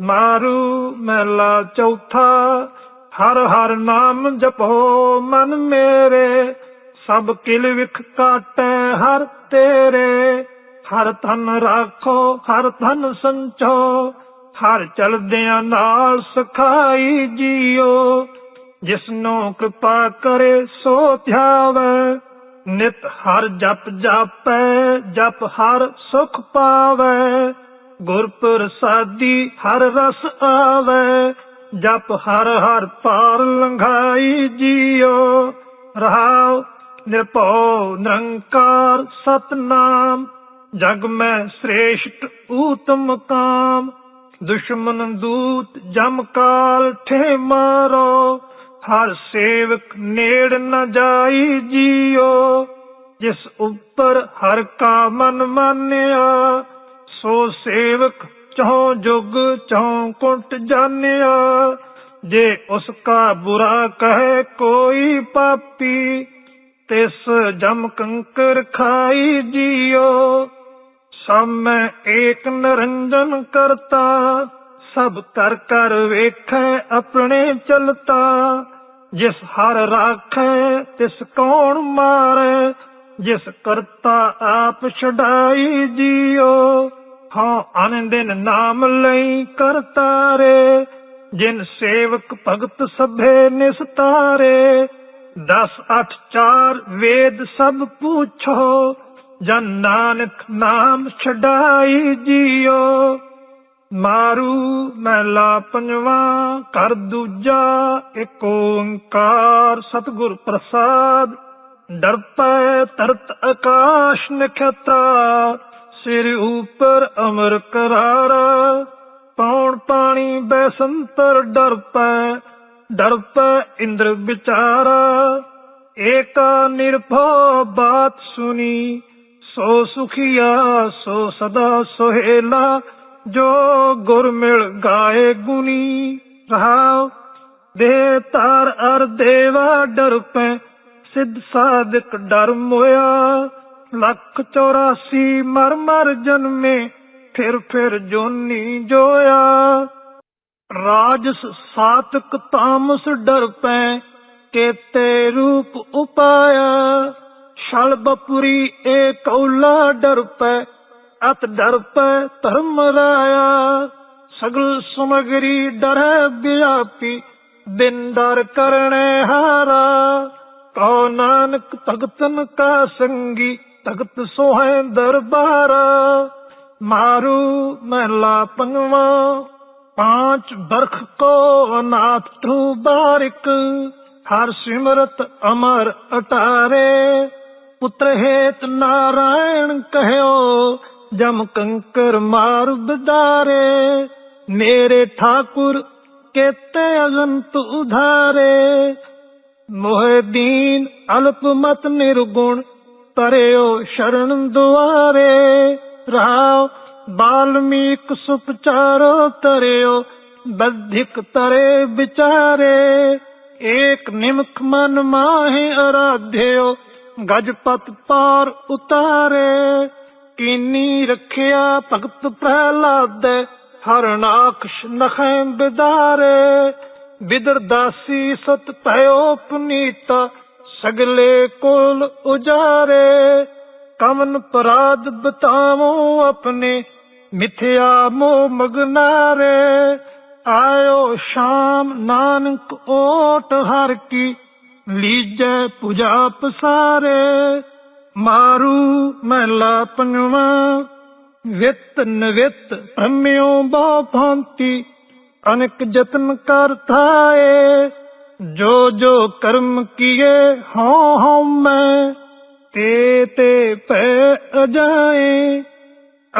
ਮਾਰੂ ਮਹਿਲਾ ਚੌਥਾ, ਹਰ ਹਰ ਨਾਮ ਜਪੋ ਮਨ ਮੇਰੇ, ਸਭ ਕਿਲ ਵਿਖ ਕਾਟੈ ਹਰ ਤੇਰੇ। ਹਰ ਧਨ ਰਾਖੋ, ਹਰ ਧਨ ਸੰਚੋ, ਹਰ ਚਲਦਿਆਂ ਨਾਲ ਸਖਾਈ ਜੀਓ। ਜਿਸਨੂੰ ਕਿਰਪਾ ਕਰੇ ਸੋ ਧਿਆਵੇ, ਨਿਤ ਹਰ ਜਪ ਜਾਪੈ, ਜਪ ਹਰ ਸੁਖ ਪਾਵੇ। ਗੁਰ ਪ੍ਰਸਾਦੀ ਹਰ ਰਸ ਆਵੇ, ਜਪ ਹਰ ਹਰ ਪਾਰ ਲੰਘਾਈ ਜੀਓ। ਰਹਾਉ, ਨਿਰਭਉ ਨਿਰੰਕਾਰ ਸਤਨਾਮ, ਜਗ ਮੈਂ ਸ੍ਰੇਸ਼ਟ ਊਤਮ ਕਾਮ। ਦੁਸ਼ਮਨ ਦੂਤ ਜਮ ਕਾਲ ਠੇ ਮਾਰੋ, ਹਰ ਸੇਵਕ ਨੇੜ ਨ ਜਾਈ ਜੀਓ। ਜਿਸ ਉੱਪਰ ਹਰ ਕਾ ਮਨ ਮਾਨਿਆ ਸੋ ਸੇਵਕ ਚਹੁ ਜੁਗ ਚਹੁ ਕੁੰਟ ਜਾਣਿਆ, ਜੇ ਉਸ ਕਾ ਬੁਰਾ ਕਹੇ ਕੋਈ ਪਾਪੀ, ਤਿਸ ਜਮ ਕੰਕਰ ਖਾਈ ਜੀਓ। ਸਭ ਮੈਂ ਏਕ ਨਿਰੰਜਨ ਕਰਤਾ, ਸਭ ਕਰ ਕਰ ਵੇਖੈ ਆਪਣੇ ਚਲਤਾ। ਜਿਸ ਹਰ ਰਾਖੈ ਤਿਸ ਕੌਣ ਮਾਰੈ, ਜਿਸ ਕਰਤਾ ਆਪ ਛਡਾਈ ਜੀਓ। ਹਾਂ ਆਨੰਦਿਨ ਨਾਮ ਲਈ ਕਰਤਾਰੇ ਜਿਨ ਸੇਵਕ ਭਗਤ ਸਭੇ ਨਿਸਤਾਰੇ। 10 8 4 ਵੇਦ ਸਭ ਪੁੱਛੋ, ਜਨ ਨਾਨਕ ਨਾਮ ਛਡਾਈ ਜੀਓ। ਮਾਰੂ ਮਹਿਲਾ ਪੰਜਵਾ, ਕਰ ਦੂਜਾ ਏਕ ਓੰਕਾਰ ਸਤਿਗੁਰ ਪ੍ਰਸਾਦ। ਡਰਪੈ ਤਰਤ ਆਕਾਸ਼ ਨਖਤਰਾ ਸਿਰ ਉਪਰ ਅਮਰ ਕਰਾਰਾ, ਪੌਣ ਪਾਣੀ ਬੈਸੰਤਰ ਡਰਪੈ ਡਰਪੈ ਇੰਦਰ ਵਿਚਾਰਾ। ਏਕਾ ਨਿਰਭਉ ਬਾਤ ਸੁਨੀ, ਸੋ ਸੁਖੀਆ, ਸੋ ਸਦਾ ਸੁਹੇਲਾ, ਜੋ ਗੁਰ ਮਿਲ ਗਾਏ ਗੁਨੀ। ਰਹਾਉ ਦੇ ਤਾਰ ਅਰ ਦੇਵਾ ਡਰ ਪੈ ਸਿੱਧ ਸਾਧਕ ਡਰ ਮੋਇਆ। ਲੱਖ 84 ਮਰ ਮਰ ਜਨਮੇ, ਫਿਰ ਫਿਰ ਜੋਨੀ ਜੋਇਆ। ਰਾਜਸ ਸਾਤਕ ਤਾਮਸ ਡਰ ਪੈ, ਕੇਤੇ ਰੂਪ ਉਪਾਇਆ। ਛਲ ਏ ਕੌਲਾ ਡਰ ਪੈ, ਅਤ ਡਰ ਪੈ ਧਰਮ ਰਾਇਆ। ਸਗਲ ਸਮਗਰੀ ਡਰੈ ਵਿਆਪੀ ਬਿਨ ਡਰ ਕਰਨੇ ਹਾਰਾ। ਕਉ ਨਾਨਕ ਭਗਤਨ ਕਾ ਸੰਗੀ ਭਗਤ ਸੋਹੈ ਦਰਬਾਰਾ, ਮਾਰੂ ਮਹਿਲਾ ਪੰਗਵਾ, ਪਾਂਚ ਬਰਖ ਕੋ ਅਨਾਥ ਤੂ ਬਾਰਿਕ ਹਰ ਸਿਮਰਤ ਅਮਰ ਅਟਾਰੇ। ਪੁੱਤਰ ਹੇਤ ਨਾਰਾਇਣ ਕਹਿਓ, ਜਮ ਕੰਕਰ ਮਾਰ ਬਦਾਰੇ ਮੇਰੇ ਠਾਕੁਰ ਕੇਤੇ ਅਜੰਤ ਉਧਾਰੇ। ਮੋਹ ਦੀਨ ਅਲਪ ਮਤ ਨਿਰਗੁਣ ਤਰਿਓ ਸ਼ਰਨ ਦੁਆਰੇ ਰਾਵ ਬਾਲਮੀਕ ਸੁਪਚਾਰੋ ਤਰਿਓ, ਬੱਧਿਕ ਤਰੇ ਵਿਚਾਰੇ। ਏਕ ਨਿਮਖ ਮਨ ਮਾਹੇ ਅਰਾਧਿਓ, ਗਜਪਤ ਪਾਰ ਉਤਾਰੇ। ਕੀਨੀ ਰੱਖਿਆ ਭਗਤ ਪ੍ਰਹਿਲਾਦ ਹਰਨਾਕਸ਼ ਨਖੈ ਬਿਦਾਰੇ। ਬਿਦਰ ਦਾਸੀ ਸਤ ਭਇਓ ਪੁਨੀਤਾ ਸਗਲੇ ਕੋਲ ਉਜਾਰੇ ਕਮਨ ਪਰਾਧ ਬਤਾਵੋ ਆਪਣੇ ਮਿਥਿਆ ਮੋ ਮਗਨਾਰੇ ਆਇਓ ਸ਼ਾਮ ਨਾਨਕ ਓਟ ਹਰ ਕੀ ਲੀਜੈ ਪੂਜਾ ਪਸਾਰੇ। ਮਾਰੂ ਮਹਿਲਾ ਪੰਜਵਾ ਵਿਤ ਨਵਿਤ ਭ੍ਰਮਿਓ ਬਹੁ ਭਾਂਤੀ, ਅਨੇਕ ਯਤਨ ਕਰ ਥਾਏ। ਜੋ ਜੋ ਕਰਮ ਕੀਏ, ਹਉ ਹਉ ਮੈਂ, ਤੇ ਤੇ ਭੈ ਅਜਾਏ।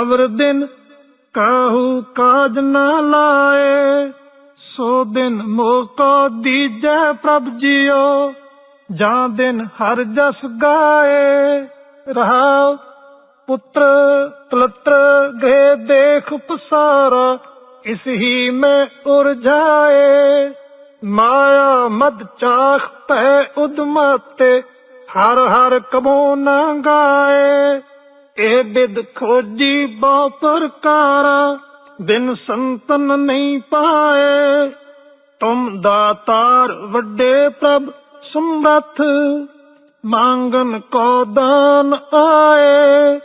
ਅਵਰ ਦਿਨ ਕਾਹੂ ਕਾਜ ਨਾ ਲਾਏ, ਸੋ ਦਿਨ ਮੋਕੋ ਦੀਜੈ ਪ੍ਰਭ ਜੀਓ। ਜਾਂ ਦਿਨ ਹਰ ਜਸ ਗਾਏ। ਰਹਾ ਪੁੱਤਰ ਕਲਤਰ ਗਏ ਦੇਖ ਪਸਾਰਾ ਇਸ ਹੀ ਮੈਂ ਉਰਝਾਏ ਮਾਇਆ ਮਦ ਚਾਖ ਪੈ ਉਦਮਾਤੇ, ਹਰ ਹਰ ਕਬੋ ਨਾ ਗਾਏ। ਇਹ ਬਿਦ ਖੋਜੀ ਬਹੁ ਪ੍ਰਕਾਰਾ ਬਿਨ ਸੰਤਨ ਨਹੀਂ ਪਾਏ। ਤੁਮ ਦਾਤਾਰ ਵੱਡੇ ਪ੍ਰਭ ਸਮਰੱਥ ਮੰਗਨ ਕੋ ਦਾਨ ਆਏ।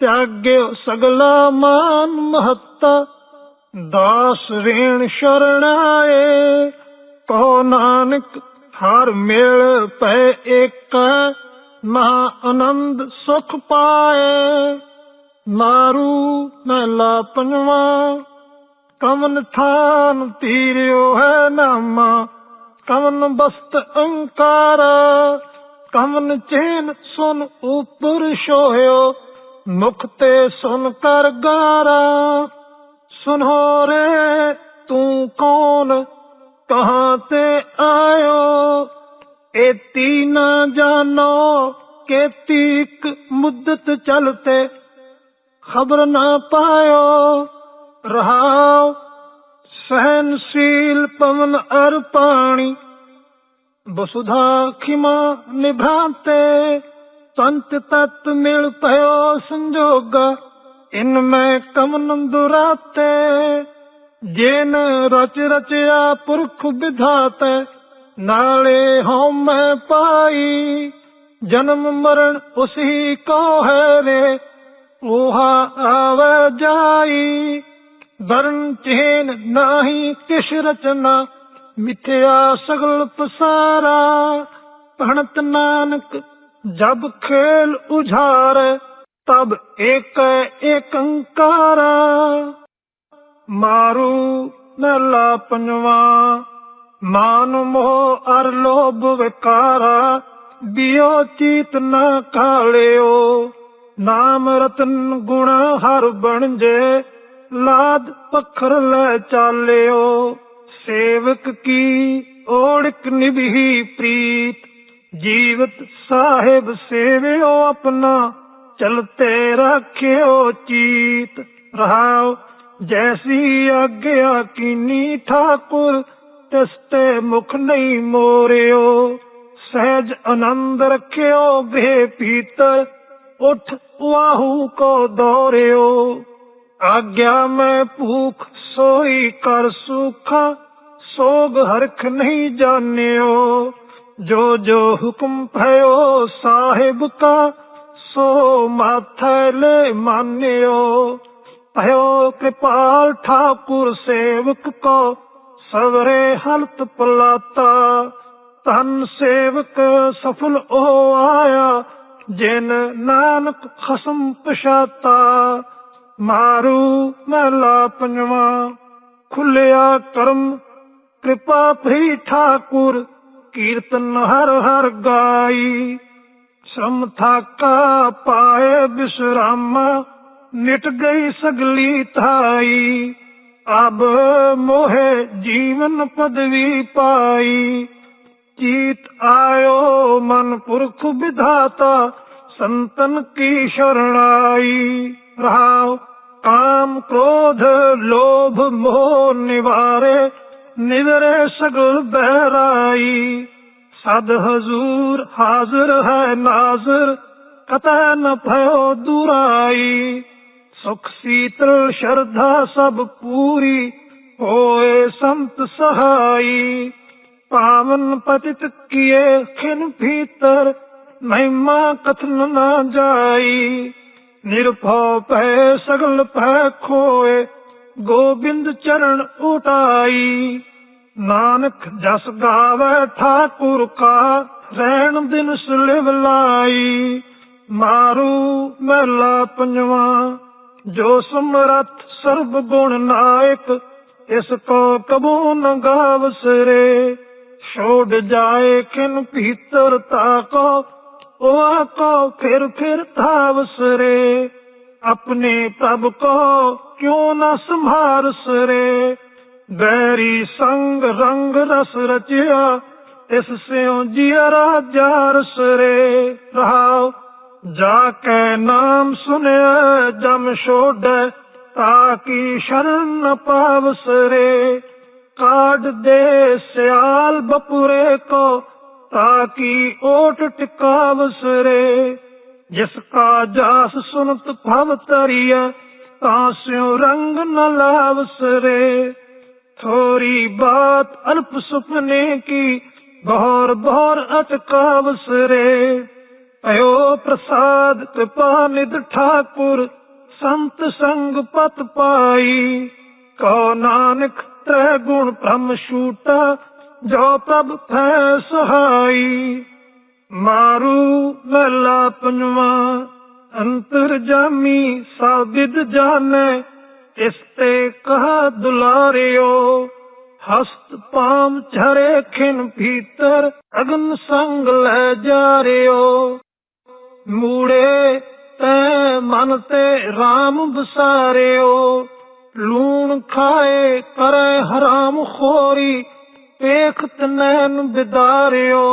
ਤਿਆਗਿਓ ਸਗਲਾ ਮਾਨ ਮਹੱਤਾ, ਦਾਸ ਰੇਣ ਸ਼ਰਣਾਏ ਕਹੋ ਨਾਨਕ, ਹਰ ਮੇਲ ਪੈ ਏਕ ਮਹਾ ਆਨੰਦ ਸੁਖ ਪਾਏ। ਮਾਰੂ ਮਹਿਲਾ ਪੰਜਵਾ ਕਮਨ ਥਾਨ ਤੀਰਿਓ ਹੈ ਨਾਮਾ ਕਮਨ ਬਸਤ ਅੰਕਾਰ ਕਮਨ ਚੇਨ ਸੁਨ ਉਪਰ ਸ਼ੋਹਿਓ ਮੁਖ ਤੇ ਸੁਨ ਕਰ ਗਾਰਾ। ਸੁਨੋ ਰੇ ਤੂੰ ਕੌਣ ਕਹਾਂ ਤੇ ਆਇਓ? ਏਤੀ ਨਾ ਜਾਣੋ ਕਿ ਤੀਕ ਮੁੱਦਤ ਚਲਤੇ ਖਬਰ ਨਾ ਪਾਇਓ। ਰਹਾਉ ਸਹਿਨਸ਼ੀਲ ਪਵਨ ਅਰ ਪਾਣੀ, ਬਸੁਧਾ ਖਿਮਾ ਨਿਭਾਤੇ। ਸੰਤ ਤਤ ਮਿਲ ਭਇਓ ਸੰਜੋਗ, ਇਨ ਮੈਂ ਕਮਨ ਦੁਰਾਤੇ ਜੇਨ ਰਚ ਰਚਿਆ ਪੁਰਖ ਵਿਧਾਤ, ਨਾਲੇ ਹਉ ਮੈਂ ਪਾਈ। ਜਨਮ ਮਰਨ ਉਸੀ ਕੋ ਹੈ ਰੇ ਉਹਾ ਆਵੇ ਜਾਈ। ਵਰਨ ਚੇਨ ਨਾਹੀ ਕਿਛ ਰਚਨਾ, ਮਿਥਿਆ ਸਗਲ ਪਸਾਰਾ। ਭਣਤ ਨਾਨਕ ਜਬ ਖੇਲ ਉਝਾਰ, ਤਬ ਏਕ ਏਕੰਕਾਰਾ। ਮਾਰੂ ਨਲਾ ਪੰਜਵਾ। ਮਾਨ ਮੋਹ ਅਰ ਲੋਭ ਵਿਕਾਰਾ, ਬਿਓ ਚੀਤ ਨਾ ਕਾਲਿਓ ਨਾਮ ਰਤਨ ਗੁਣ ਹਰ ਬਣ ਜੇ, ਲਾਦ ਪਖਰ ਲੈ ਚਾਲਿਓ। ਸੇਵਕ ਕੀ ਓੜਕ ਨਿਭੀ ਪ੍ਰੀਤ, ਜੀਵਤ ਸਾਹਿਬ ਸੇਵਿਓ ਆਪਣਾ, ਚਲਤੇ ਰੱਖਿਓ ਚੀਤ। ਰਹਾਓ ਜੈਸੀ ਆਗਿਆ ਕੀਨੀ ਠਾਕੁਰ ਤਿਸ ਤੇ ਮੁਖ ਨਹੀਂ ਮੋਰਿਓ ਸਹਿਜ ਆਨੰਦ ਰੱਖਿਓ ਬੇ ਪੀਤਰ ਉਠ ਵਾਹੂ ਕੋ ਦੌਰਿਓ ਆਗਿਆ ਮੈਂ ਭੂਖ ਸੋਈ ਕਰ ਸੁਖਾ ਸੋਗ ਹਰਖ ਨਹੀਂ ਜਾਣਿਓ ਜੋ ਜੋ ਹੁਕਮ ਭਇਓ ਸਾਹਿਬ ਕਾ ਸੋ ਮਾਥੈ ਲੈ ਮਾਨਿਓ ਭਇਓ ਕਿਰਪਾਲ ਠਾਕੁਰ ਸੇਵਕ ਕੋ, ਸਵਰੇ ਹਲਤ ਪਲਾਤਾ। ਸੇਵਕ ਸਫਲ ਹੋ ਆਇਆ, ਜਿਨ ਨਾਨਕ ਖਸਮ ਪਛਾਤਾ। ਮਾਰੂ ਮਹਿਲਾ ਪੰਜਵਾ, ਖੁੱਲਿਆ ਕਰਮ, ਕਿਰਪਾ ਭਰੀ ਠਾਕੁਰ, ਕੀਰਤਨ ਹਰ ਹਰ ਗਾਈ। ਸਮ ਥਾਕਾ ਪਾਏ ਬਿਸਰਾਮ ਨਿਟ ਗਈ ਸਗਲੀ ਥਾਈ, ਅਬ ਮੋਹਿ ਜੀਵਨ ਪਦਵੀ ਪਾਈ। ਚੀਤ ਆਇਓ ਮਨ ਪੁਰਖ ਵਿਧਾਤਾ, ਸੰਤਨ ਕੀ ਸ਼ਰਣਾਈ। ਰਹਾਉ ਕਾਮ ਕ੍ਰੋਧ, ਲੋਭ ਮੋਹ ਨਿਵਾਰੇ ਨਿਵਰੇ ਸਗਲ ਬਹਿਰਾਈ। ਸਦ ਹਜ਼ੂਰ ਹਾਜ਼ਰ ਹੈ ਨਾਜ਼ਰ ਕਤੈ ਨ ਭਇਓ ਦੁਰਾਈ। ਸੁਖ ਸੀਤਲ ਸ਼ਰਧਾ ਸਭ ਪੂਰੀ, ਹੋਏ ਸੰਤ ਸਹਾਈ। ਪਾਵਨ ਪਤਿਤ ਕੀਏ ਖਿਨ ਭੀਤਰ, ਮਹਿਮਾ ਕਥਨ ਨਾ ਜਾਈ। ਨਿਰਭਉ ਭੈ ਸਗਲ ਭੈ ਖੋਏ, ਗੋਬਿੰਦ ਚਰਨ ਉਟਾਈ। ਨਾਨਕ ਜਸ ਗਾਵੇ ਠਾਕੁਰ ਕਾ ਰਹਿਣ ਦਿਨ ਸੁਲਿਵ ਲਾਈ। ਮਾਰੂ ਮਹਿਲਾ ਪੰਜਵਾ ਜੋ ਸਮਰੱਥ ਸਰਬ ਗੁਣ ਨਾਇਕ, ਇਸ ਕੋ ਕਬੂ ਨ ਗਾਵਸਰੇ ਛੋੜ ਜਾਏ ਕਿਨ ਭੀਤਰ ਤਾਕੋ ਉਹ ਕੋ ਫਿਰ ਫਿਰ ਤਾਵਸਰੇ ਆਪਣੇ ਪ੍ਰਭ ਕੋ ਕਿਉ ਨ ਸੰਭਾਰਸਰੇ ਬੈਰੀ ਸੰਗ ਰੰਗ ਰਸ ਰਚਿਆ, ਇਸ ਸਿਉ ਜੀਅ ਰਾਜਾਰਸਰੇ ਰਹਾਓ ਜਾ ਕੇ ਨਾਮ ਸੁਨਿਆ, ਜਮ ਛੋੜੈ, ਤਾ ਕੀ ਸ਼ਰਨ ਨ ਪਾਵਸਰੇ ਕਾਢ ਦੇ ਸਿਆਲ ਬਪੁਰੇ ਕੋ, ਤਾ ਕੀ ਓਟ ਟਿਕਾਵਸਰੇ ਜਿਸ ਕਾ ਜਾਸ ਸੁਨਤ ਭਵ ਤਰੀਐ ਤਾਂ ਸਿਉ ਰੰਗ ਨ ਲਾਵਸਰੇ ਥੋਰੀ ਬਾਤ ਅਲਪ ਸੁਪਨੇ ਕੀ ਬਹੁਰ ਬਹੁਰ ਅਟਕਾਵਸਰੇ ਭਇਓ ਪ੍ਰਸਾਦ ਕਿਪਾ ਨਿਧ ਠਾਕੁਰ, ਸੰਤ ਸੰਗ ਪਤ ਪਾਈ। ਕਉ ਨਾਨਕ ਤ੍ਰੈ ਗੁਣ ਭ੍ਰਮ ਛੂਟਾ, ਜੋ ਪ੍ਰਭ ਹੈ ਸਹਾਈ। ਮਾਰੂ ਮਹਿਲਾ ਪੰਜਵਾ, ਅੰਤਰ ਜਾਮੀ ਸਾਬਿਦ ਜਾਣੈ, ਇਸ ਤੇ ਕਹਾ ਦੁਲਾਰਿਓ, ਹਸਤ ਪਾਮ ਝਰੇ ਖਿਨ ਭੀਤਰ, ਅਗਨ ਸੰਗ ਲੈ ਜਾ ਰਿਓ ਮੂੜੇ ਤੈ ਮਨ ਤੇ RAM ਬਸਾਰਿਓ ਲੂਣ ਖਾਏ, ਕਰੇ ਹਰਾਮ ਖੋਰੀ ਵੇਖਤ ਨੈਣ ਬਿਦਾਰਿਓ।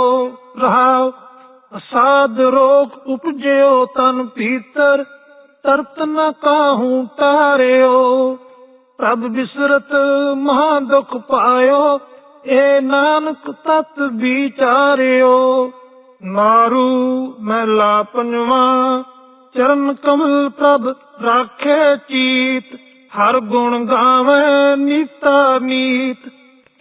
ਰਹਾਉ ਅਸਾਦ ਰੋਗ ਉਪਜਿਓ, ਤਨ ਭੀਤਰ ਤਰਤ ਨ ਕਾਹੂ ਤਾਰਿਓ। ਪ੍ਰਭ ਬਿਸਰਤ ਮਹਾ ਦੁਖ ਪਾਇਓ, ਏ ਨਾਨਕ ਤਤ ਵਿਚਾਰਿਓ। ਮਾਰੂ ਮਹਿਲਾ ਪੰਜਵਾ ਚਰਨ ਕਮਲ ਪ੍ਰਭ ਰਾਖੇ ਚੀਤ, ਹਰ ਗੁਣ ਗਾਵੇ ਨੀਤਾ ਨੀਤ।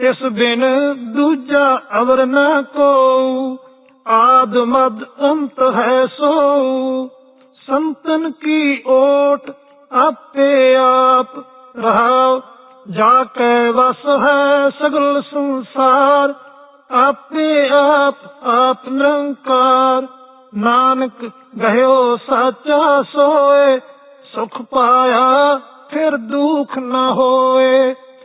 ਇਸ ਬਿਨ ਦੂਜਾ ਅਵਰ ਨ ਕੋ ਆਦ ਮਦ ਅੰਤ ਹੈ ਸੋ ਸੰਤਨ ਕੀ ਓਟ ਆਪੇ ਆਪ ਰਹਾਉ, ਜਾ ਕੇ ਵਸ ਹੈ ਸਗਲ ਸੰਸਾਰ। ਆਪੇ ਆਪ ਆਪ ਨਿਰੰਕਾਰ। ਨਾਨਕ ਗਹਿਓ ਸਾਚਾ ਸੋਏ ਸੁਖ ਪਾਇਆ ਫਿਰ ਦੁਖ ਨਾ ਹੋਏ।